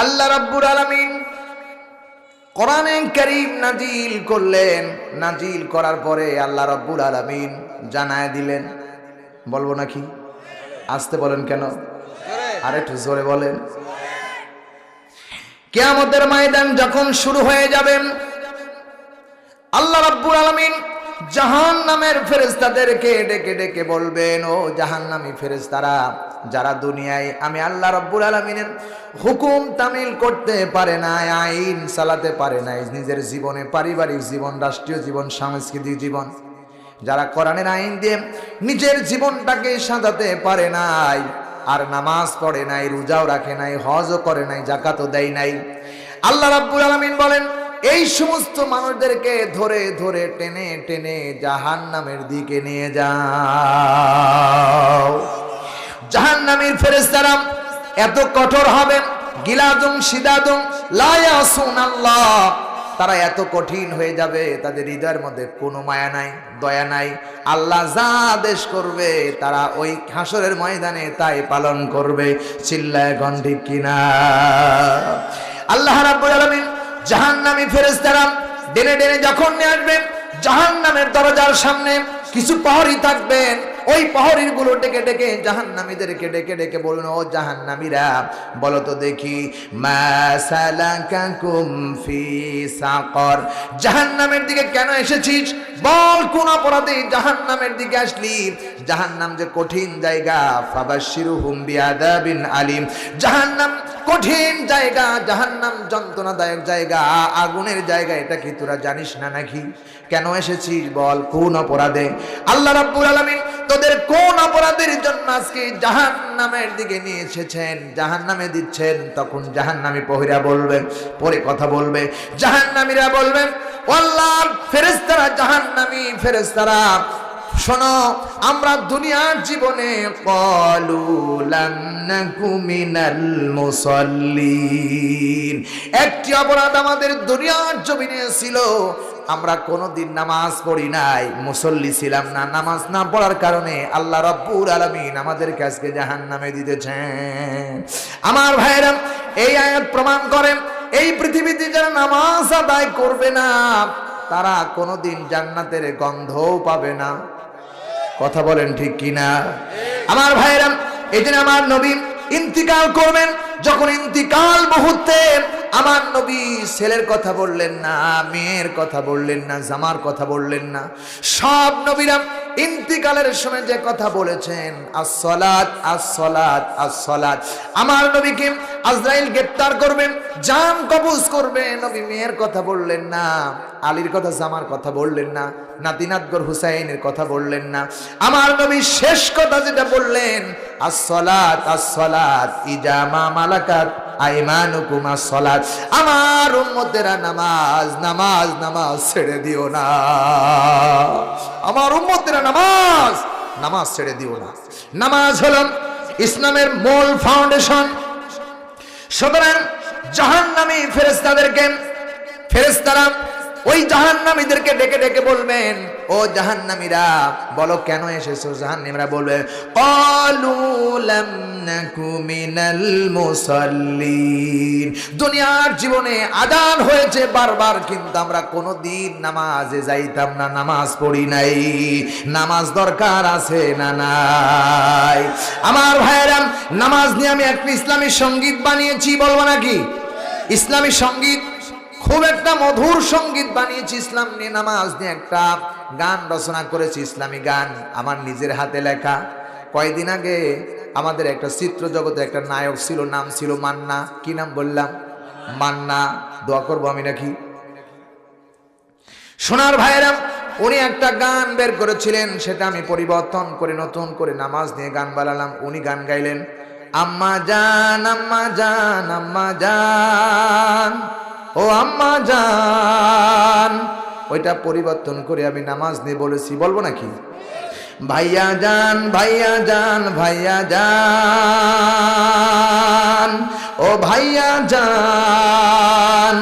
আল্লাহ রাব্বুর আলামিন কোরআনে করিম নাজিল করলেন। নাজিল করার পরে আল্লাহ রাব্বুল আলামিন জানায় দিলেন। বলব নাকি? আসতে বলেন কেন? আর একটু জোরে বলেন। কেয়ামতের ময়দান যখন শুরু হয়ে যাবে, আল্লাহ রাব্বুল আলামিন জাহান নামের ফেরেস্তাদেরকে ডেকে ডেকে বলবেন, ও জাহান নামী ফেরেস্তারা যারা দুনিয়ায় আমি আল্লাহ রব্বুল আলমিনের হুকুম তামিল করতে পারে না আইন চালাতে পারে না নিজের জীবনে পারিবারিক জীবন, রাষ্ট্রীয় জীবন, সাংস্কৃতিক জীবন, যারা কোরআনের আইন দিয়ে নিজের জীবনটাকে সাজাতে পারে নাই, আর নামাজ পড়ে নাই, রোজাও রাখে নাই, হজও করে নাই জাকাতও দেয় নাই? আল্লাহ রাব্বুল আলামিন বলেন এই সমস্ত মানুষদেরকে ধরে ধরে, টেনে টেনে জাহান নামের দিকে নিয়ে যাও। জাহান নামের ফেরেস্তারা এত কঠোর হবে? গিলাদুম সিদাদুম লায়াসুন আল্লাহ তারা এত কঠিন হয়ে যাবে, তাদের হৃদয়ের মধ্যে কোনো মায়া নাই, দয়া নাই। আল্লাহ যা আদেশ করবে, তারা ওই হাসরের ময়দানে তাই পালন করবে। চিল্লায় গন্ধিক কিনা। আল্লাহ রাব্বুল আলামিন জাহান্নামী ফেরেস্তারা ডেনে ডেনে যখন নিয়ে আসবেন জাহান্নামের দরজার সামনে কিছু পাহাড়ি থাকবেন। ওই প্রহরীরগুলো ডেকে ডেকে জাহান্নামীদেরকে ডেকে ডেকে বলুন, ও জাহান্নামীরা, বলো তো দেখি সাকর। জাহান্নামের দিকে কেন এসেছিস? বল, কোন অপরাধে জাহান্নামের দিকে আসলি? জাহান্নাম যে কঠিন জায়গা ফাবাশিরুহুম বিআদাবিন আলিম। জাহান্নাম কঠিন জায়গা, জাহান্নাম যন্ত্রণাদায়ক জায়গা, আগুনের জায়গা, এটা কি তোরা জানিস না নাকি? কেন এসেছিস? বল, কোন অপরাধে? আল্লাহ রাব্বুল আলামিন তোদের কোন অপরাধের জন্য আজকে জাহান নামের দিকে নিয়ে এসেছেন? জাহান নামে দিচ্ছেন, তখন জাহান নামী পহিরা বলবেন, পরে কথা বলবে। জাহান নামীরা বলবেন ও আল্লাহ ফেরেশতারা জাহান্নামী, ফেরেশতারা শোনো, আমরা দুনিয়ার জীবনে একটি অপরাধ আমাদের দুনিয়ার জমিনে ছিল, আমরা কোনোদিন নামাজ পড়ি নাই, মুসল্লি ছিলাম না। নামাজ না পড়ার কারণে আল্লাহ রব্বুর আলমিন আমাদেরকে আজকে জাহান নামে দিতেছেন। আমার ভাইরা এই আয়াত প্রমাণ করেন এই পৃথিবীতে যারা নামাজ আদায় করবে না, তারা কোনোদিন জান্নাতের গন্ধও পাবে না। কথা বলেন ঠিক কিনা? আমার ভাইরা এদিন আমার নবী ইন্তিকাল করবেন। যখন ইন্তিকাল মুহূর্তে আমার নবী ছেলের কথা বললেন না, মেয়ের কথা বললেন না, জামার কথা বললেন না। সব নবীরা ইন্তিকালের সময় যে কথা বলেছেন আসলাত আসলাত আসলাত আমার নবীকে আজরাইল গ্রেপ্তার করবেন, জাম কবুজ করবে নবী মেয়ের কথা বললেন না, আলীর কথা, জামার কথা বললেন না, নাতিনাতগর হুসাইনের কথা বললেন না। আমার নবী শেষ কথা যেটা বললেন আসলাত আসলাত ইজামা মালাকাত। আইমানুকুম আসলাত আমার উম্মতেরা নামাজ নামাজ নামাজ ছেড়ে দিও না। আমার উম্মতেরা নামাজ নামাজ ছেড়ে দিও না। নামাজ হল ইসলামের মূল ফাউন্ডেশন সুতরাং জাহান্নামী ফেরেস্তাদেরকে ফেরেস্তারা ওই জাহান্নামীদেরকে ডেকে ডেকে বলবেন, ও জাহান্নামীরা, বলো কেন এসেছ? জাহান্নামীরা বলবে ক্বালু লাম মিনাল মুসাল্লিন। দুনিয়ার জীবনে আদান হয়েছে বারবার, কিন্তু আমরা কোনোদিন নামাজে যাইতাম না, নামাজ পড়ি নাই। নামাজ দরকার আছে না নাই? আমার ভাইয়েরা, নামাজ নিয়ে আমি একটা ইসলামী সংগীত বানিয়েছি, বলব নাকি? ইসলামী সংগীত খুব একটা মধুর সংগীত বানিয়েছি, ইসলাম নিয়ে নামাজ নিয়ে একটা গান রচনা করেছি, ইসলামী গান। আমার নিজের হাতে লেখা। কয়দিন আগে আমাদের একটা চিত্র জগতে একটা নায়ক ছিল, নাম ছিল মান্না। কি নাম বললাম? মান্না। দোয়া করব আমি নাকি? সোনার ভাইয়েরা, উনি একটা গান বের করেছিলেন, সেটা আমি পরিবর্তন করে, নতুন করে নামাজ নিয়ে গান বানালাম। উনি গান গাইলেন, আম্মা জান আম্মা জান আম্মা জান। ও আম্মা জান। ওইটা পরিবর্তন করে আমি নামাজ নিয়ে বলেছি, বলব নাকি? ভাইয়া যান ভাইয়া যান ভাইয়া জান। ও ভাইয়া যান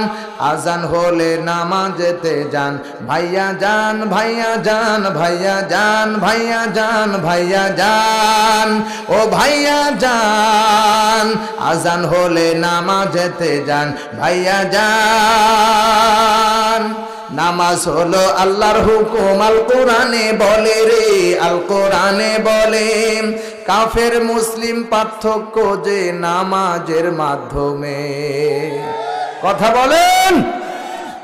আজান হলে নামাজেতে যান। ভাইয়া যান ভাইয়া যান ভাইয়া যান ভাইয়া যান ভাইয়া যান ও ভাইয়া যান আজান হলে নামাজেতে যান। ভাইয়া যান নামাজ হলো আল্লাহর হুকুম, আল কোরআনে বলে রে, আল কোরআনে বলে। কাফের, মুসলিম পার্থক্য যে নামাজের মাধ্যমে। কথা বলেন।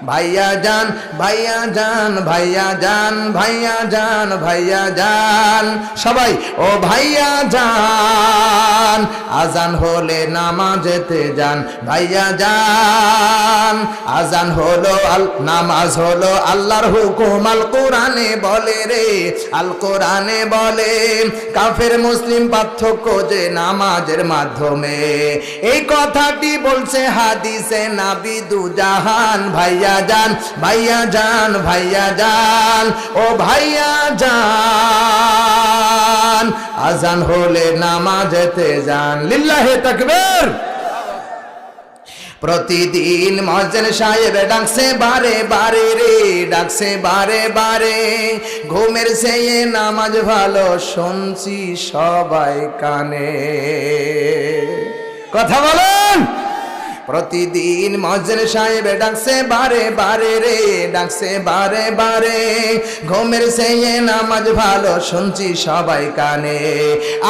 ভাইয়া যান ভাইয়া যান ভাইয়া যান ভাইয়া যান ভাইয়া যান। সবাই, ও ভাইয়া যান, আজান হলে নামাজেতে যান, ভাইয়া যান। আজান হলো আল, নামাজ হলো আল্লাহর হুকুম, আল কোরআনে বলে রে, আল কোরআনে বলে, কাফের, মুসলিম পার্থক্য যে নামাজের মাধ্যমে। এই কথাটি বলছে হাদিসে নাবি দু জাহান ভাইয়া যান ভাইয়া যান ভাইয়া যান, ও ভাইয়া যান। আজান হলে নামাজেতে যান, লিল্লাহে তাকবীর। প্রতিদিন মজেন সাহেব ডাকছে, বারে বারে রে, ডাকছে বারে বারে। ঘুমের সেয়ে নামাজ ভালো শুনছি সবাই কানে। কথা বলেন। প্রতিদিন মজর সাহেব ডাকছে, বারে বারে রে। ডাকছে, বারে বারে। ঘুমের সে নামাজ ভালো শুনছি সবাই কানে।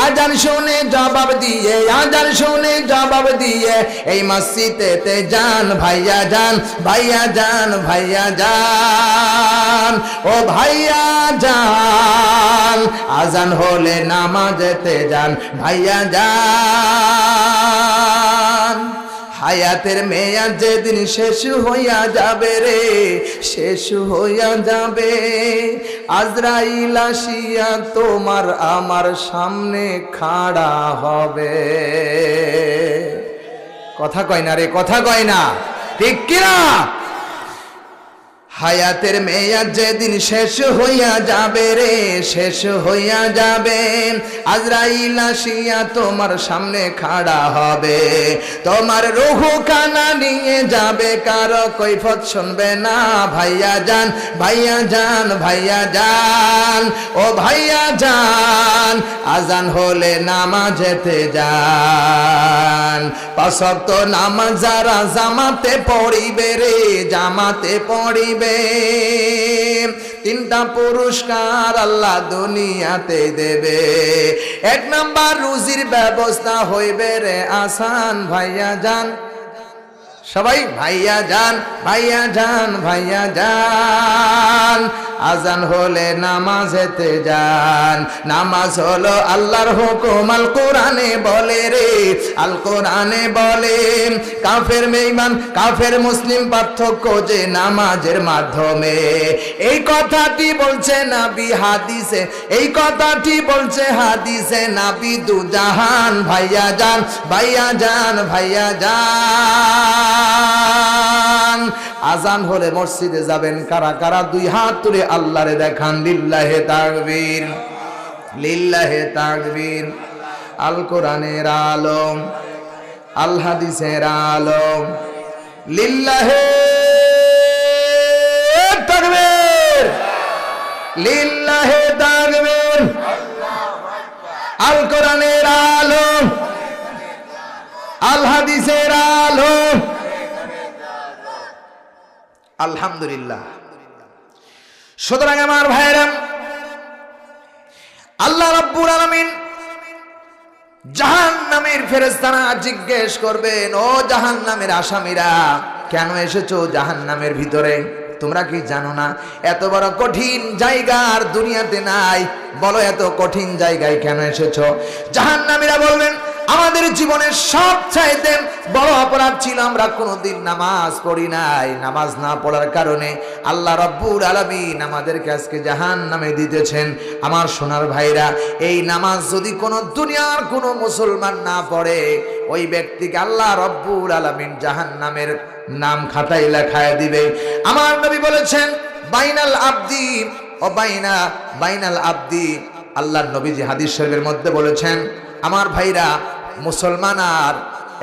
আজান শুনে জবাব দিয়ে, আজান শুনে জবাব দিয়ে, এই মসজিদেতে যান, ভাইয়া যান ভাইয়া যান ভাইয়া যান। ও ভাইয়া যান, আজান হলে নামাজ নামাজেতে যান, ভাইয়া যান। হায়াতের মেয়া যেদিন শেষ হইয়া যাবে রে, শেষ হইয়া যাবে। আজরাইল আসিয়া তোমার আমার সামনে খাড়া হবে। কথা কয় না রে, কথা কয় না। ঠিক কিনা? হায়াতের মেয়াদ যেদিন শেষ হইয়া যাবে রে, শেষ হইয়া যাবে। আজরাইল আসিয়া তোমার সামনে খাড়া হবে। তোমার রুহু কানা নিয়ে যাবে, কারও কৈফত শুনবে না। ভাইয়া যান ভাইয়া যান ভাইয়া যান, ও ভাইয়া যান, আজান হলে নামাজেতে যান। পাশক তো নামাজ যারা জামাতে পড়িবে রে, জামাতে পড়িবে তিনটা পুরস্কার আল্লাহ দুনিয়াতে দেবে। এক নাম্বার রুজির ব্যবস্থা হইবে রে আসান ভাইয়া যান সবাই ভাইয়া যান ভাইয়া যান ভাইয়া যান। আজান হলে নামাজেতে যান। নামাজ হলো আল্লাহর হুকুম, আল কোরআনে বলে রে। আল কোরআনে বলে, কাফের মেইমান কাফের মুসলিম পার্থক্য যে নামাজের মাধ্যমে। এই কথাটি বলছে নাবি হাদিসে, এই কথাটি বলছে হাদিসে নাবি দু জাহান ভাইয়া যান ভাইয়া যান ভাইয়া যান। আজান। হলে মসজিদে যাবেন কারা? কারা? দুই হাত তুলে আল্লাহরে দেখান, লিল্লাহে তাকবীর লিল্লাহে তাকবীর, আল কোরআনের আলম, আল হাদিসের আলম, লিল্লাহে তাকবীর লিল্লাহে তাকবীর, আল কোরআনের আলম, আল হাদিসের আলম আলহামদুলিল্লাহ। সুতরাং আমার আল্লাহ রাব্বুল আলামিন জাহান নামের জিজ্ঞেস করবেন, ও জাহান নামের আসামিরা, কেন এসেছ জাহান নামের ভিতরে? তোমরা কি জানো না? এত বড় কঠিন জায়গা আর দুনিয়াতে নাই। বলো এত কঠিন জায়গায় কেন এসেছ? জাহান নামীরা বলবেন আমাদের জীবনের সব চাইতে বড় অপরাধ ছিল আমরা কোনোদিন নামাজ পড়ি নাই। নামাজ না পড়ার কারণে আল্লাহ রব্বুর আলমিন আমাদেরকে আজকে জাহান নামে দিতেছেন। আমার সোনার ভাইরা, এই নামাজ যদি কোনো দুনিয়ার কোনো মুসলমান না পড়ে, ওই ব্যক্তিকে আল্লাহ রব্বুর আলমিন জাহান নামের নাম খাতায় লেখায় দিবে। আমার নবী বলেছেন, বাইনাল আব্দি ও বাইনা, বাইনাল আব্দি। আল্লাহর নবীজি হাদিস শরীফের মধ্যে বলেছেন আমার ভাইরা মুসলমান আর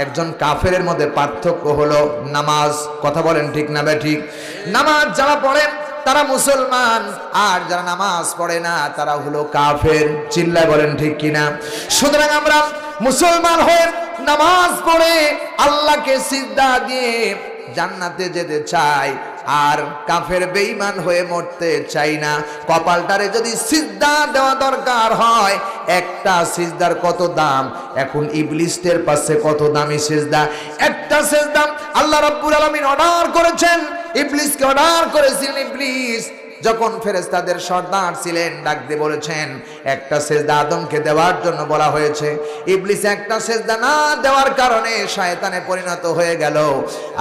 একজন কাফেরের মধ্যে পার্থক্য হলো নামাজ। কথা বলেন ঠিক না ঠিক? নামাজ যারা পড়েন তারা মুসলমান। আর যারা নামাজ পড়ে না, তারা হলো কাফের। চিল্লায় বলেন ঠিক কিনা? সুতরাং আমরা মুসলমান হয়ে নামাজ পড়ে আল্লাহকে সিদ্ধা দিয়ে জান্নাতে যেতে চাই। আর কাফের বেইমান হয়ে মরতে চাই না। কপালটারে যদি সিজদা দেওয়া দরকার হয়, একটা সিজদার কত দাম? এখন ইবলিস্টের পাশে কত দামি সিজদা? একটা সিজদা আল্লাহ রাব্বুল আলামিন অর্ডার করেছেন। ইবলিসকে অর্ডার করেছিলেন ইবলিস। যখন ফেরেস্তাদের সর্দার ছিলেন ডাক দিয়ে বলেছেন, একটা সেজদা আদমকে দেওয়ার জন্য বলা হয়েছে। ইবলিস একটা সেজদা না দেওয়ার কারণে শয়তানে পরিণত হয়ে গেল।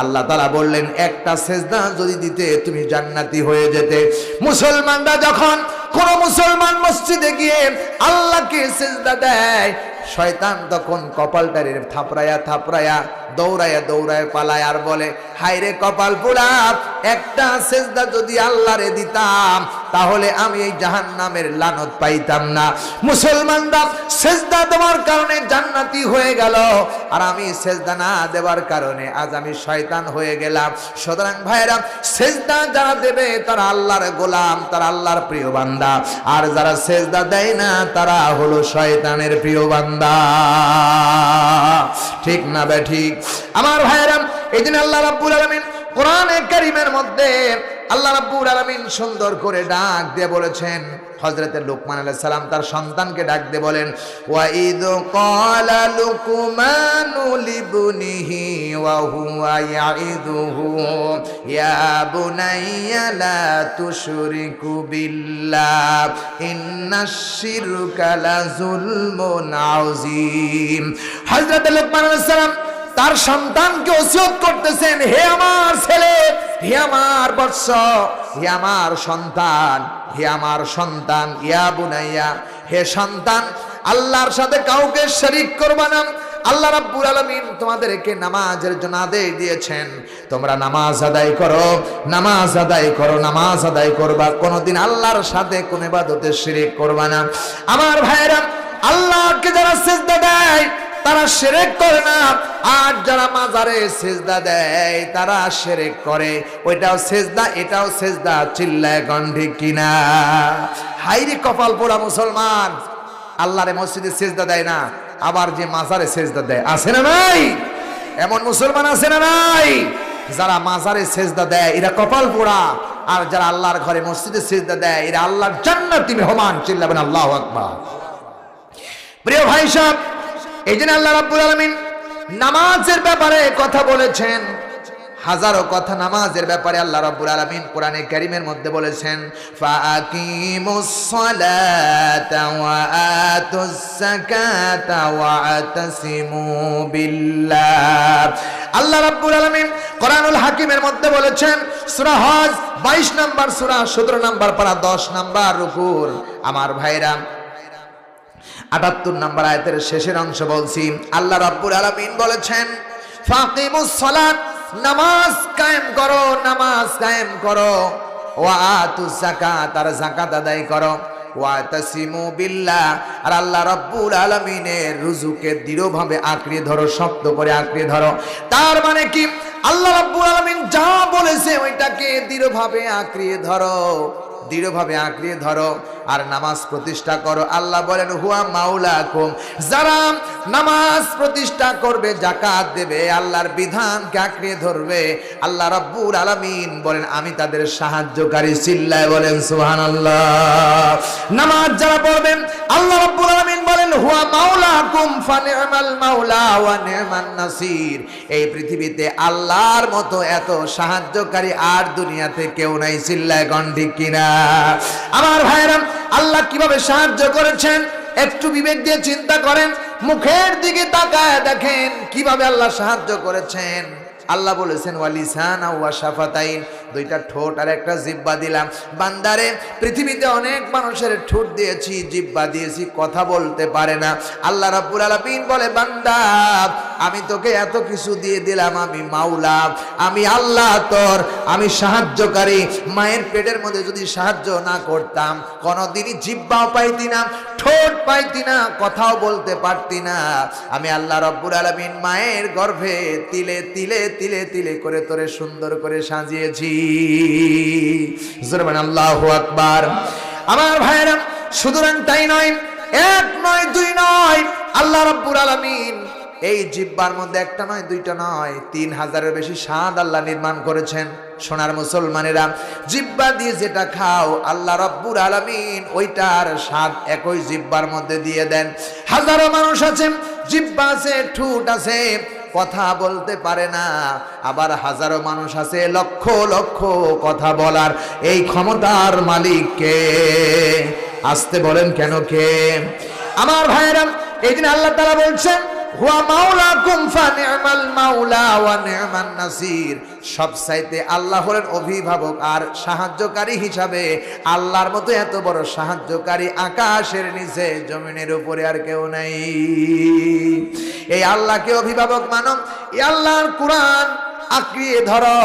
আল্লাহ তালা বললেন, একটা সেজদা যদি দিতে তুমি জান্নাতি হয়ে যেতে। মুসলমানরা যখন কোন মুসলমান মসজিদে গিয়ে আল্লাহকে সেজদা দেয়, শয়তান তখন কপালটারে থাপড়ায়া থাপড়ায়া দৌড়ায়া দৌড়ায় পালায় আর বলে হাইরে কপাল পোড়া, একটা সেজদা যদি আল্লাহরে দিতাম, তাহলে আমি এই জাহান নামের লানত পাইতাম না। মুসলমানরা সেজদা দেওয়ার কারণে জান্নাতি হয়ে গেল, আর আমি সেজদা না দেওয়ার কারণে আজ আমি শয়তান হয়ে গেলাম। সুতরাং ভাইরা সেজদা যারা দেবে, তারা আল্লাহর গোলাম, তারা আল্লাহর প্রিয় বান্দা। আর যারা সেজদা দেয় না, তারা হলো শয়তানের প্রিয় বান্দা। ঠিক না বে ঠিক? আমার ভাইরাম এই দিন আল্লাহ রাব্বুল আলামিন কোরআনে কারিমের মধ্যে আল্লাহ রাব্বুল আলামিন সুন্দর করে ডাক দিয়ে বলেছেন। হযরতে লুকমান আলাইহিস সালাম তার সন্তানকে ডাক দিয়ে বলেন, ওয়া ইদ ক্বালা লুকমানু লিবনিহি ওয়া হুয়া ইয়াইদুহু ইয়া বুনাইয়া লা তুশরিকু বিল্লাহ ইন্নাশ শিরকা লাযুলমুন আযীম। হযরতে লুকমান আলাইহিস সালাম তার সন্তানকে ওসিয়ত করতেছেন, হে আমার ছেলে, হে আমার বৎস, হে আমার সন্তান, হে আমার সন্তান, ইয়া বুনাইয়া, হে সন্তান, আল্লাহর সাথে কাউকে শরীক করবা না। আল্লাহ রাব্বুল আলামিন তোমাদেরকে নামাজের জন্য আদেশ দিয়েছেন, তোমরা নামাজ আদায় করো, নামাজ আদায় করো, নামাজ আদায় করবা। কোনোদিন আল্লাহর সাথে কোন ইবাদতে শিরিক করবা না। আমার ভাইরা আল্লাহকে যারা সেজদা দেয় তারা সেরেক করে না। আর যারা মাজারে সেজদা দেয়, তারা সেরেক করে। ওইটাও সেজদা, এটাও সেজদা, চিল্লায় গন্ডি কিনা? হাইরে কপাল পোড়া মুসলমান। আল্লাহরে মসজিদে সেজদা দেয় না, আবার যে মাজারে সেজদা দেয়। আছে না নাই? এমন মুসলমান আছে না নাই? যারা মাজারে সেজদা দেয়, এরা কপাল পোড়া। আর যারা আল্লাহর ঘরে মসজিদে সেজদা দেয়, এরা আল্লাহর জান্নাতি মেহমান। চিল্লাবেন আল্লাহু আকবার। প্রিয় ভাই সাহেব এই জন্য আল্লাহ রাব্বুল আলামিন নামাজের ব্যাপারে কথা বলেছেন। হাজারো কথা নামাজের ব্যাপারে আল্লাহ রাব্বুল আলামিন কোরআনে কারীমের মধ্যে বলেছেন ফাকিমুস সালাতা ওয়া আতুস ওয়া আতাসিমু বিল্লাহ। আল্লাহ রাব্বুল আলামিন কোরআনুল হাকিমের মধ্যে বলেছেন, সূরা হজ 22 নাম্বার, সূরা 17 নাম্বার পারা 10 নাম্বার রুকুর। আমার ভাইরা আটাত্তর নাম্বার আয়তের শেষের অংশ বলছি, আল্লাহ রাব্বুল আলমিন বলেছেন নামাজ কায়েম করো, নামাজ কায়েম করো। ওয়া আতুস যাকাত, আর আল্লাহ আলামিনের রুজুকে দৃঢ়ভাবে ধরো করে ধরো। তার মানে কি? আল্লাহ যা বলেছে, ওইটাকে দৃঢ়ভাবে আঁকড়িয়ে ধরো। দৃঢ়ভাবে আঁকড়িয়ে ধরো আর নামাজ প্রতিষ্ঠা করো। আল্লাহ বলেন, হুয়া মাউলাকুম যারা নামাজ প্রতিষ্ঠা করবে জাকাত দেবে, আল্লাহর বিধানকে আঁকড়িয়ে ধরবে, আল্লাহ রব্বুর আলামিন বলেন, আমি তাদের সাহায্যকারী চিল্লায় বলেন, সুবহানাল্লাহ। নামাজ যারা পড়বেন আল্লাহ রব্বুর আলামিন বলেন, হুয়া মাউলাকুম ফানি'মাল মাওলা ওয়া নাসির। এই পৃথিবীতে আল্লাহর মতো এত সাহায্যকারী আর দুনিয়াতে কেউ নাই, চিল্লায় গন্ডি কিনা? আমার ভাইরা আল্লাহ কীভাবে সাহায্য করেছেন? একটু বিবেক দিয়ে চিন্তা করেন, মুখের দিকে তাকায় দেখেন কীভাবে আল্লাহ সাহায্য করেছেন। আল্লাহ বলেছেন, ওয়ালিসান ওয়া শাফাতাইন। দুইটা ঠোঁট আর একটা জিব্বা দিলাম। বান্দারে, পৃথিবীতে অনেক মানুষের ঠোঁট দিয়েছি, জিব্বা দিয়েছি, কথা বলতে পারে না। আল্লাহ রাব্বুল আলামিন বলে, বান্দা, আমি তোকে এত কিছু দিয়ে দিলাম, আমি মাওলা, আমি আল্লাহ তোর, আমি সাহায্যকারী। মায়ের পেটের মধ্যে যদি সাহায্য না করতাম, কোনোদিনই জিব্বাও পাইতি না, ঠোঁট পাইতি না, কথাও বলতে পারতি না। আমি আল্লাহ রব্বুর আলমিন মায়ের গর্ভে তিলে তিলে তিলে তিলে করে তোরে সুন্দর করে সাজিয়েছি। আল্লাহ আকবার। আমার ভাইয়েরা, সুতরাং তাই নয়, এক নয়, দুই নয়, আল্লাহ রব্বুর আলমিন এই জিব্বার মধ্যে একটা নয়, দুইটা নয়, তিন হাজারের বেশি স্বাদ আল্লাহ নির্মাণ করেছেন। সোনার মুসলমানেরা, জিব্বা দিয়ে যেটা খাও, আল্লাহ রব্বুর আলমিন ওইটার স্বাদ একই জিব্বার মধ্যে দিয়ে দেন। হাজারো মানুষ আছে জিব্বা আছে, ঠুট আছে কথা বলতে পারে না। আবার হাজারো মানুষ আছে, লক্ষ লক্ষ কথা বলার। এই ক্ষমতার মালিককে আসতে বলেন কেন কে? আমার ভাইয়েরা, এই দিন আল্লাহ তারা বলছেন হুয়া ফানি'মাল মাওলা ওয়া নাসির। সব আল্লাহ হলেন অভিভাবক আর সাহায্যকারী হিসাবে আল্লাহর মতো এত বড় সাহায্যকারী আকাশের নিচে, জমিনের উপরে আর কেউ নাই। এই আল্লাহকে অভিভাবক মানো, এই আল্লাহর কোরআন আঁকড়িয়ে ধরো,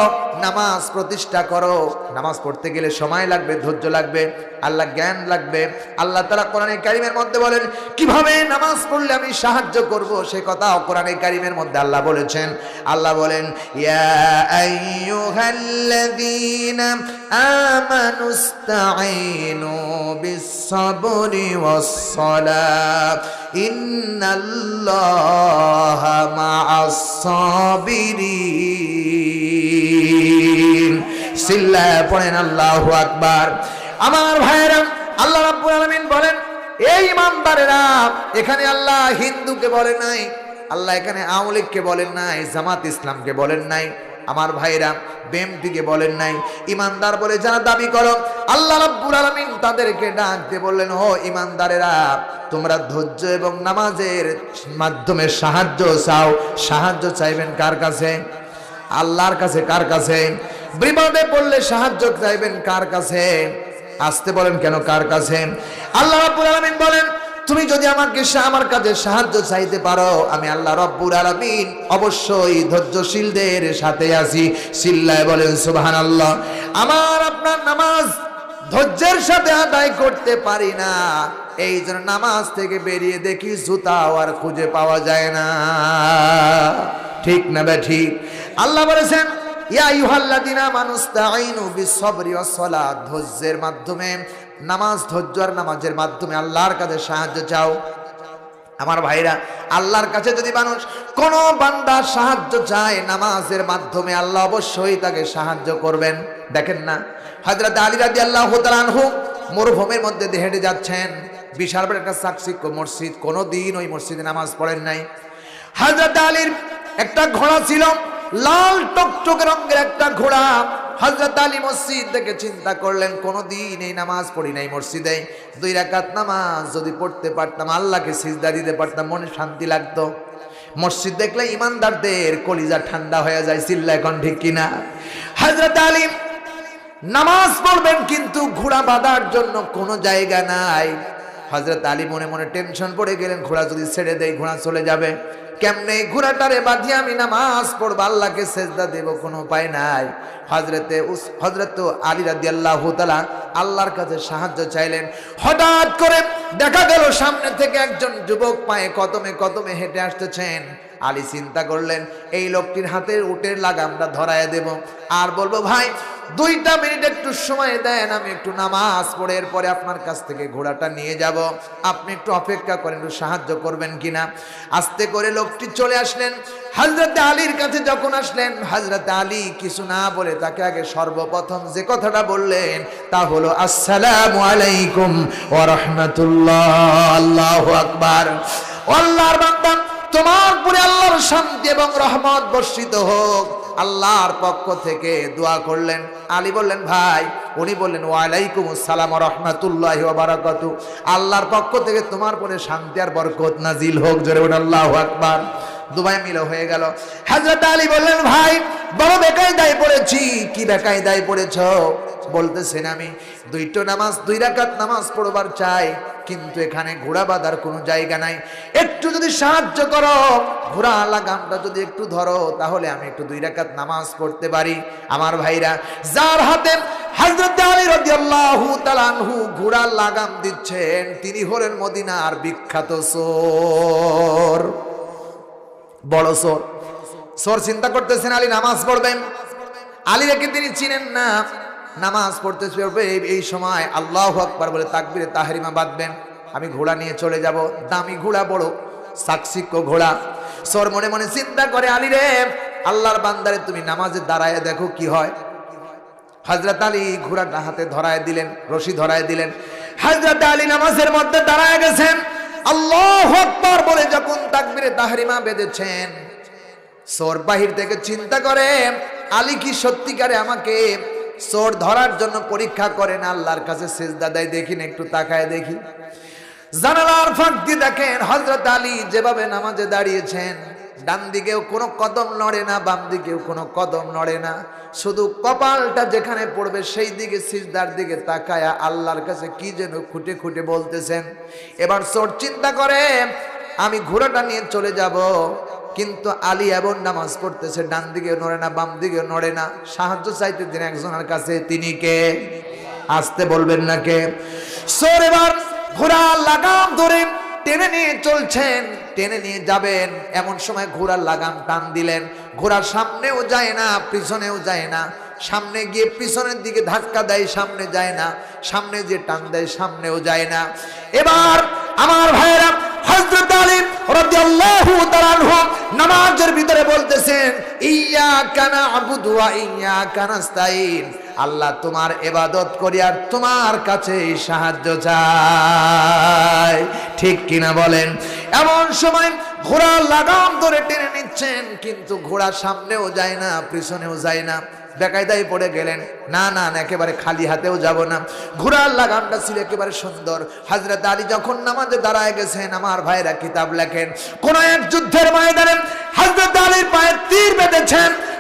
নামাজ প্রতিষ্ঠা করো। নামাজ পড়তে গেলে সময় লাগবে, ধৈর্য লাগবে। আল্লাহ জ্ঞান লাগবে। আল্লাহ তারা কোরআনে কারিমের মধ্যে বলেন, কীভাবে নামাজ পড়লে আমি সাহায্য করব? সে কথা কোরআনে কারিমের মধ্যে আল্লাহ বলেছেন। আল্লাহ বলেন ইন্নাল্লাহা মা'আস-সাবিরিন। সিল্লায় পড়েন আল্লাহু আকবার। আমার ভাইয়েরা, আল্লাহ রাব্বুল আলামিন বলেন, এই ইমানদারেরা, এখানে আল্লাহ হিন্দুকে বলেন নাই, আল্লাহ এখানে আওয়ামী লীগকে বলেন নাই, জামাত ইসলামকে বলেন নাই, আমার ভাইরা বেমপিকে বলেন নাই। ইমানদার বলে, যারা দাবি করো, আল্লাহ রাব্বুল আলামিন তাদেরকে ডাকতে বললেন, ও ইমানদারেরা, তোমরা ধৈর্য এবং নামাজের মাধ্যমে সাহায্য চাও। সাহায্য চাইবেন কার কাছে? আল্লাহর কাছে কার কাছে? বিপদে পড়লে সাহায্য চাইবেন কার কাছে? আসতে বলেন কেন? কার কাছে? আল্লাহ রাব্বুল আলামিন বলেন, তুমি যদি আমাকে আমার কাছে সাহায্য চাইতে পারো, আমি আল্লাহ রব্বুর আলামিন অবশ্যই ধৈর্যশীলদের সাথে আছি। সিল্লায় বলেন, সুবহানাল্লাহ, আমার আপনার নামাজ ধৈর্যের সাথে আদায় করতে পারি না। এই জন্য নামাজ থেকে বেরিয়ে দেখি জুতাও আর খুঁজে পাওয়া যায় না। ঠিক না বে, ঠিক। আল্লাহ বলেছেন ধৈর্যের মাধ্যমে, নামাজ ধৈর্য আর নামাজের মাধ্যমে আল্লাহর কাছে সাহায্য চাও। আমার ভাইরা, আল্লাহর কাছে যদি মানুষ কোনো বান্দা সাহায্য চায় নামাজের মাধ্যমে, আল্লাহ অবশ্যই তাকে সাহায্য করবেন। দেখেন না, হযরত আলী রাদিয়াল্লাহু তাআলা আনহু মরুভূমির মধ্যে হেঁটে যাচ্ছেন। বিশাল বড় একটা সাকসিক মসজিদ। কোনোদিন ওই মসজিদে নামাজ পড়েন নাই। হযরত আলীর একটা ঘোড়া ছিল লাল টকটকে রঙের একটা ঘোড়া। হযরত আলী মসজিদ থেকে চিন্তা করলেন, কোনোদিন এই নামাজ পড়ি নাই মসজিদে দুই রাকাত নামাজ যদি পড়তে পারতাম, আল্লাহকে সিজদা দিতে পারতাম, মনে শান্তি লাগতো। মসজিদ দেখলে ইমানদারদের কলিজা ঠান্ডা হয়ে যায় চিল্লা এখন ঠিক কিনা হযরত আলী, নামাজ পড়বেন কিন্তু ঘোড়া বাঁধার জন্য কোনো জায়গা নাই। হজরত আলী মনে মনে টেনশন পড়ে গেলেন, ঘোড়া যদি ছেড়ে দেয় ঘোড়া চলে যাবে। কেমনে ঘোড়াটারে বাঁধিয়ে আমি নামাজ পড়ব? আল্লাহকে সেজদা দেব, কোনো উপায় নাই। হজরতে হজরত আলী রাদি আল্লাহ আল্লাহর কাছে সাহায্য চাইলেন। হঠাৎ করে দেখা গেল সামনে থেকে একজন যুবক পায়ে কদমে কদমে হেঁটে আসতেছেন। আলী চিন্তা করলেন, এই লোকটির হাতের উটের লাগামটা ধরায় দেব। আর বলব, ভাই, দুইটা মিনিট একটু সময় দেন, আমি একটু নামাজ পড়ে এরপরে আপনার কাছ থেকে ঘোড়াটা নিয়ে যাব। আপনি একটু অপেক্ষা করেন, একটু সাহায্য করবেন কিনা? আস্তে করে লোকটি চলে আসলেন। হজরত আলীর কাছে যখন আসলেন হজরত আলী কিছু না বলে তাকে আগে সর্বপ্রথম যে কথাটা বললেন, তা হলো, আসসালামু আলাইকুম ওয়া রাহমাতুল্লাহ, আল্লাহু আকবার। আল্লাহর বান্দা, তোমার উপরে আল্লাহর শান্তি এবং রহমত বর্ষিত হোক। আল্লাহর পক্ষ থেকে দোয়া করলেন। আলী বললেন, ভাই, উনি বললেন, ওয়ালাইকুম আসসালাম রহমাতুল্লাহ বারাকাতু। আল্লাহর পক্ষ থেকে তোমার পরে শান্তি আর বরকত নাজিল হোক, জোরে আল্লাহ আকবার। দুবাই মিলে হয়ে গেল। হাজরত আলী বললেন, ভাই, বড় বেকায় দায় পড়েছি। কি বেকায় দায় পড়েছ? বলতেছেন আমি। দুইটো নামাজ, দুই রাকাত নামাজ পড়বার চাই, কিন্তু এখানে ঘোড়া বাঁধার কোনো জায়গা নাই। একটু যদি সাহায্য করো, ঘোড়া লাগামটা যদি একটু ধরো, তাহলে আমি একটু দুই রাকাত নামাজ পড়তে পারি। আমার ভাইরা, যার হাতে হযরত আলী রাদিয়াল্লাহু তাআলা আনহু ঘোড়ার লাগাম দিচ্ছেন, তিনি হলেন মদিনার বিখ্যাত সোর। বড় সোর। সোর চিন্তা করতেছেন, আলী নামাজ পড়বেন। আলী রেখে তিনি চিনেন না। নামাজ পড়তে এই সময় আল্লাহ আকবার বলে তাকবিরে তাহারিমা বাঁধবেন। আমি ঘোড়া নিয়ে চলে যাব, দামি ঘোড়া বড়, সাকসিক্য ঘোড়া। সোর মনে মনে চিন্তা করে, আলী রে, আল্লাহর বান্দারে তুমি নামাজে দাঁড়ায় দেখো কি হয়। হজরত আলী ঘোড়াটা হাতে ধরায় দিলেন, রশি ধরায় দিলেন। হজরত আলী নামাজের মধ্যে দাঁড়ায় গেছেন। আল্লাহ আকবার বলে যখন তাকবিরে তাহরিমা বেঁধেছেন, সোর বাহির থেকে চিন্তা করে, আলী কি সত্যিকারে আমাকে সোর ধরার জন্য পরীক্ষা করেন আল্লাহর কাছে সেজদা দেয়, দেখি না, একটু তাকায় দেখি। জানালার ফাঁক দিয়ে দেখেন হজরত আলী যেভাবে নামাজে দাঁড়িয়েছেন, ডান দিকেও কোনো কদম নড়ে না, বাম দিকেও কোনো কদম নড়ে না, শুধু কপালটা যেখানে পড়বে সেই দিকে সিজদার দিকে তাকায়া আল্লাহর কাছে কি যেন খুঁটে খুঁটে বলতেছেন। এবার চোর চিন্তা করে, আমি ঘোড়াটা নিয়ে চলে যাব কিন্তু আলী এমন নামাজ পড়তেছে, ডান দিকে নড়ে না, বাম দিকে নড়ে না। সাহায্য চাইতে তিনি একজনের কাছে, তিনি কে? আসতে বলবেন না কে? সোর এবার ঘোড়ার লাগাম ধরে টেনে নিয়ে চলছেন, টেনে নিয়ে যাবেন। এমন সময় ঘোড়ার লাগাম টান দিলেন। ঘোড়ার সামনেও যায় না, পিছনেও যায় না। সামনে গিয়ে পিছনের দিকে ধাক্কা দেয়, সামনে যায় না। সামনে যে টান দেয়, সামনেও যায় না। এবার আমার ভাইয়েরা হযরত আলী রাদিয়াল্লাহু নামাজের ভিতরে বলতেছেন ইয়্যাকা না'বুদু ওয়া ইয়্যাকা নাস্তাইন আল্লাহ তোমার ইবাদত করি আর তোমার কাছে সাহায্য চাই। ঠিক কিনা বলেন? এমন সময় ঘোড়া লাগাম ধরে টেনে নিচ্ছেন, কিন্তু ঘোড়া সামনেও যায় না, পিছনেও যায় না। বেকায়দায় পড়ে গেলেন। না না না, একেবারে খালি হাতেও যাব না। ঘোড়ার লাগামটা ছিল একেবারে সুন্দর। হাজরত আলী যখন নামাজে দাঁড়ায় গেছেন, আমার ভাইরা কিতাব লেখেন, কোন এক যুদ্ধের ময়দানে হাজরত আলীর পায়ে তীর বেঁধেছেন।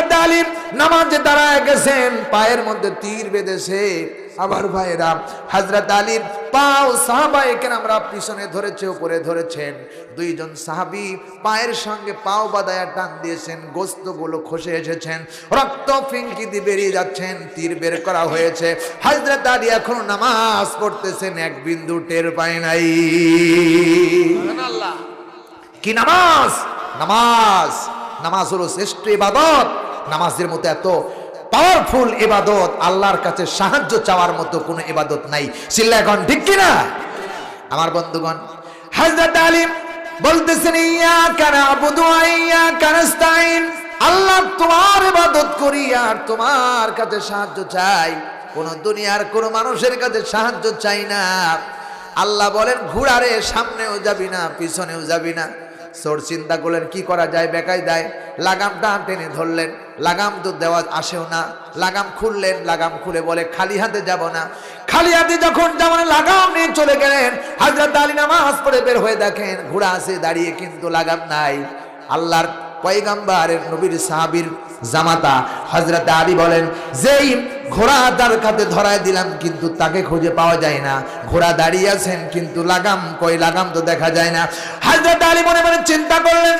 হযরত আলী নামাজে দাঁড়ায় গেছেন পায়ের মধ্যে তীর বেঁধেছে। আমার ভাইরা হযরত আলীর পাও সাহাবায়ে আমরা পিছনে ধরেছে উপরে ধরেছেন। দুইজন সাহাবী পায়ের সঙ্গে পাও বাদায়া টান দিয়েছেন গোস্তগুলো খসে এসেছেন রক্ত ফিঙ্কি দিয়ে বেরিয়ে যাচ্ছেন তীর বের করা হয়েছে। হযরত আলী এখন নামাজ পড়তেছেন এক বিন্দু টের পায় নাই। কি নামাজ? নামাজ নামাজ হলো শ্রেষ্ঠ ইবাদত। নামাজের মতো এত পাওয়ারফুল ইবাদত, আল্লাহর কাছে সাহায্য চাওয়ার মতো কোনো এবাদত নাই। চিল্লা এখন ঠিক কিনা? আমার বন্ধুগণ, হযরত আলী বলতেছেন, ইয়া কানা আবুদু ইয়া কানাস্তাইন আল্লাহ তোমার ইবাদত করি আর তোমার কাছে সাহায্য চাই। কোন দুনিয়ার কোন মানুষের কাছে সাহায্য চাই না। আল্লাহ বলেন, ঘোড়ারে সামনেও যাবি না, পিছনেও যাবি না। সোর চিন্তা করলেন, কি করা যায় বেকায় দেয় লাগামটা টেনে ধরলেন, লাগাম তো দেওয়া আসেও না। লাগাম খুললেন, লাগাম খুলে বলে, খালি হাতে যাব না। খালি হাতে যখন যেমন লাগাম নিয়ে চলে গেলেন। হাজরত আলী নামাজ পড়ে বের হয়ে দেখেন, ঘোড়া আছে দাঁড়িয়ে কিন্তু লাগাম নাই। আল্লাহর পয়গাম্বারের নবীর সাহাবীর জামাতা হজরত আলী বলেন, যেই ঘোড়া তার কাতে ধরায় দিলাম, কিন্তু তাকে খুঁজে পাওয়া যায় না। ঘোড়া দাঁড়িয়ে আছেন, কিন্তু লাগাম কই লাগাম তো দেখা যায় না। হাজরত আলী মনে মনে চিন্তা করলেন,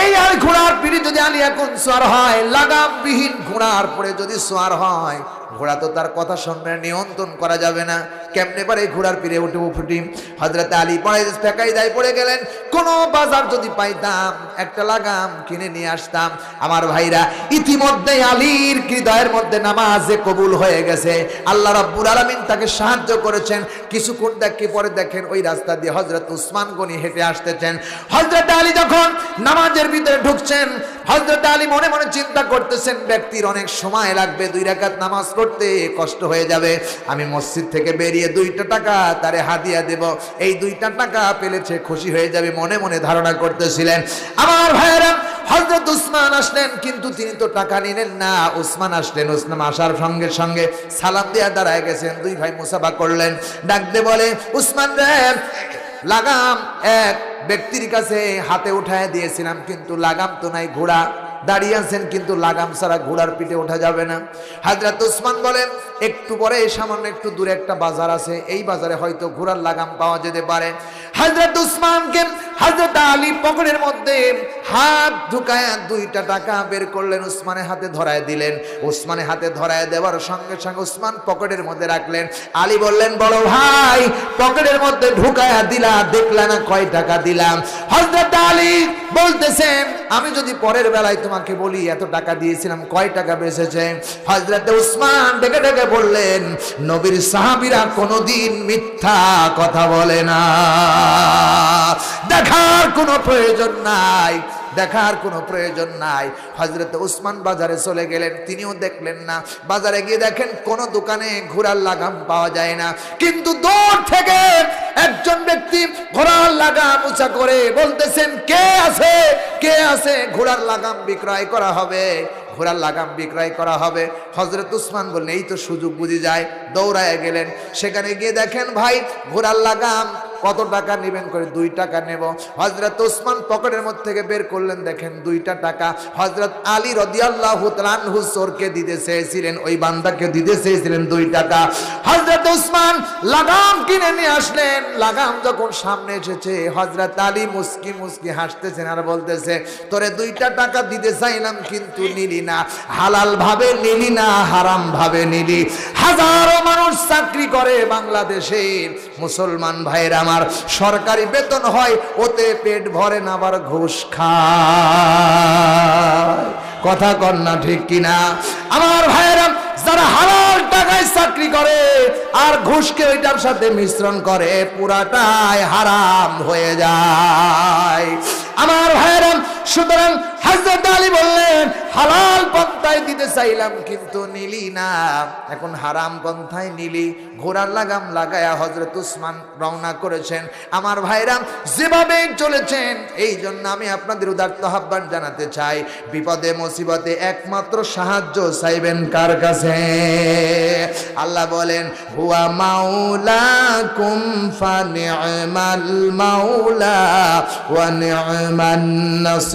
এই আর ঘোড়ার পিড়ি যদি আলী এখন সোয়ার হয়, লাগামবিহীন ঘোড়ার পরে যদি সোয়ার হয় ঘোড়া তো তার কথা শুনবে, নিয়ন্ত্রণ করা যাবে না। কেমনে পারে ঘোড়ার পিড়ে উঠে ফুটি হজরত আলী পড়ে ফেকাই দায় পড়ে গেলেন। কোন বাজার যদি পাইতাম, একটা লাগাম কিনে নিয়ে আসতাম। আমার ভাইরা, ইতিমধ্যে আলীর হৃদয়ের মধ্যে নামাজে কবুল হয়ে গেছে। আল্লাহ রাব্বুল আলামিন তাকে সাহায্য করেছেন। কিছুক্ষণ দেখে পরে দেখেন ওই রাস্তা দিয়ে হজরত উসমান গনি হেঁটে আসতেছেন। হজরত আলী যখন নামাজের ভিতরে ঢুকছেন হজরত আলী মনে মনে চিন্তা করতেছেন, ব্যক্তির অনেক সময় লাগবে, দুই রাকাত নামাজ পড়তে কষ্ট হয়ে যাবে। আমি মসজিদ থেকে বেরিয়ে দুইটা টাকা তারে হাদিয়া দেব। এই দুইটা টাকা পেলেছে খুশি হয়ে যাবে মনে মনে ধারণা করতেছিলেন। আমার ভাইয়েরা হজরত উসমান আসলেন, কিন্তু তিনি তো টাকা নিলেন না। উসমান আসলেন, উসমান আসার সঙ্গে সঙ্গে সালাম দিয়া দাঁড়ায় গেছেন। দুই ভাই মুসাফা করলেন। ডাকতে বলে, উসমান রে, লাগাম এক ব্যক্তির কাছে হাতে উঠায় দিয়েছিলাম, কিন্তু লাগাম তো নাই, ঘোড়া। দাঁড়িয়ে আছেন, কিন্তু লাগাম ছাড়া ঘোড়ার পিঠে ওঠা যাবে না। হাজরত উসমান বলেন, একটু পরে সামান্য একটু দূরে একটা বাজার আছে, এই বাজারে হয়তো ঘোড়ার লাগাম পাওয়া যেতে পারে। হাজরত উসমানকে হাজরত আলী পকেটের মধ্যে হাত ঢুকায় দুইটা টাকা বের করলেন, উসমানের হাতে ধরায় দিলেন। উসমানের হাতে ধরায় দেওয়ার সঙ্গে সঙ্গে উসমান পকেটের মধ্যে রাখলেন। আলী বললেন, বড় ভাই, পকেটের মধ্যে ঢুকায়া দিলা, দেখলা না কয় টাকা দিলাম? হজরত আলী বলতেছেন, আমি যদি পরের বেলায় তোমাকে বলি, এত টাকা দিয়েছিলাম, কয় টাকা বেঁচেছে? হজরতে উসমান ডেকে ডেকে বললেন, নবীর সাহাবিরা কোনোদিন মিথ্যা কথা বলে না। দেখার কোনো প্রয়োজন নাই। দেখার কোনো প্রয়োজন নাই। হজরত উসমান বাজারে চলে গেলেন, তিনিও দেখলেন না। বাজারে গিয়ে দেখেন কোন দোকানে ঘোড়ার লাগাম পাওয়া যায় না। কিন্তু দূর থেকে একজন ব্যক্তি ঘোড়ার লাগাম উঁচা করে বলতেছেন, কে আছে? কে আছে? ঘোড়ার লাগাম বিক্রয় করা হবে? ঘোড়ার লাগাম বিক্রয় করা হবে? হজরত উসমান বললেন, এই তো সুযোগ বুঝে যায়। দৌড়ায় গেলেন। সেখানে গিয়ে দেখেন ভাই, ঘোড়ার লাগাম কত টাকা নেবেন করে দুই টাকা নেব। হজরত ওসমান পকেটের মধ্যে থেকে বের করলেন, দেখেন দুইটা টাকা। হজরত আলী রদিয়াল্লাহ হুসোরকে দিতে চেয়েছিলেন, ওই বান্দাকে দিতে চেয়েছিলেন দুই টাকা। হজরত ওসমান লাগাম কিনে নিয়ে আসলেন। লাগাম যখন সামনে এসেছে হজরত আলী মুস্কি মুস্কি হাসতেছেন আর বলতেছে, তোরে দুইটা টাকা দিতে চাইলাম কিন্তু নিলি না। হালাল ভাবে নিলি না, হারাম ভাবে নিলি। হাজারো মানুষ চাকরি করে বাংলাদেশের মুসলমান ভাইয়ের আমার সরকারি বেতন হয়, ওতে পেট ভরে না, আবার ঘুষ খায়। কথা কর না ঠিক কিনা? আমার ভাইয়েরা, যারা হালাল টাকায় চাকরি করে আর ঘুষকে ওইটার সাথে মিশ্রণ করে, পুরাটাই হারাম হয়ে যায়। আমার ভাইয়েরা সুতরাং হাজরত আলী বললেন, হালাল পন্থায় দিতে চাইলাম কিন্তু নিলি না। এখন হারাম পন্থায় নিলি। ঘোড়ার লাগাম লাগায়া হজরত উসমান রওনা করেছেন। আমার ভাইরাম যেভাবে চলেছেন, এই জন্য আমি আপনাদের উদার্ত আহ্বান জানাতে চাই। বিপদে, মুসিবতে একমাত্র সাহায্য চাইবেন কার কাছে? আল্লাহ বলেন, হুয়া মাওলা কুম ফানি'মাল মাওলা ওয়া নি'মান নাসির।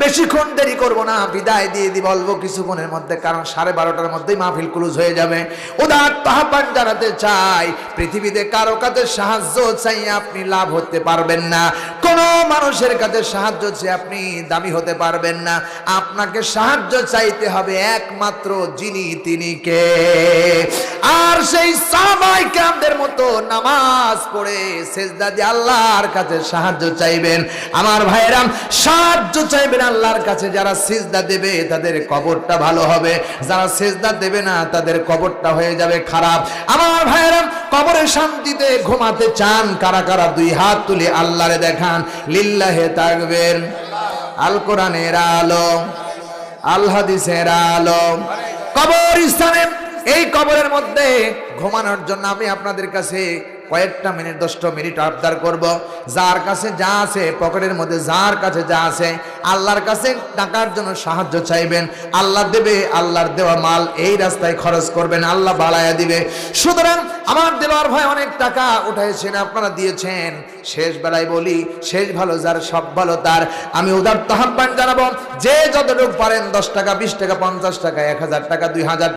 বেশিক্ষণ দেরি করব না, বিদায় দিয়ে দি বলব কিছুক্ষণের মধ্যে, কারণ সাড়ে বারোটার মধ্যেই মাহফিল ক্লোজ হয়ে যাবে। উদার তাহাবান জানাতে চাই, পৃথিবীতে কারও কাছে সাহায্য চাই আপনি লাভ হতে পারবেন না। কোন মানুষের কাছে সাহায্য চেয়ে আপনি দামি হতে পারবেন না। আপনাকে সাহায্য চাইতে হবে একমাত্র যিনি তিনি কে। আর সেই সাহাবাই কামদের মতো নামাজ পড়ে সেজদা দিয়ে আল্লাহর কাছে সাহায্য চাইবেন। আমার ভাইরাম সাহায্য চাইবেন আল্লাহর কাছে যারা সিজদা দেবে, তাদের কবরটা ভালো হবে। যারা সেজদা দেবে না, তাদের কবরটা হয়ে যাবে খারাপ। আমার ভাইরাম কবরে শান্তিতে ঘুমাতে চান, কারা কারা দুই হাত তুলে আল্লাহরে দেখান। লিল্লাহে থাকবেন আল কোরআনের আলো, আল হাদিসের আলো। কবর স্থানে এই কবরের মধ্যে ঘুমানোর জন্য আমি আপনাদের কাছে কয়েকটা মিনিট, দশটা মিনিট আবদার করব। যার কাছে যা আছে, পকেটের মধ্যে যার কাছে যা আছে, আল্লাহর কাছে টাকার জন্য সাহায্য চাইবেন। আল্লাহ দেবে, আল্লাহর দেওয়া মাল এই রাস্তায় খরচ করবেন, আল্লাহ বাড়ায়া দিবে। সুতরাং আমার দেওয়ার ভাই অনেক টাকা উঠাইছেন, আপনারা দিয়েছেন। শেষ বেলায় বলি, শেষ ভালো যার, সব ভালো তার। আমি উদার তাহাব্বান জানাব, যে যতটুকু পারেন, দশ টাকা, বিশ টাকা, পঞ্চাশ টাকা, এক হাজার টাকা, দুই হাজার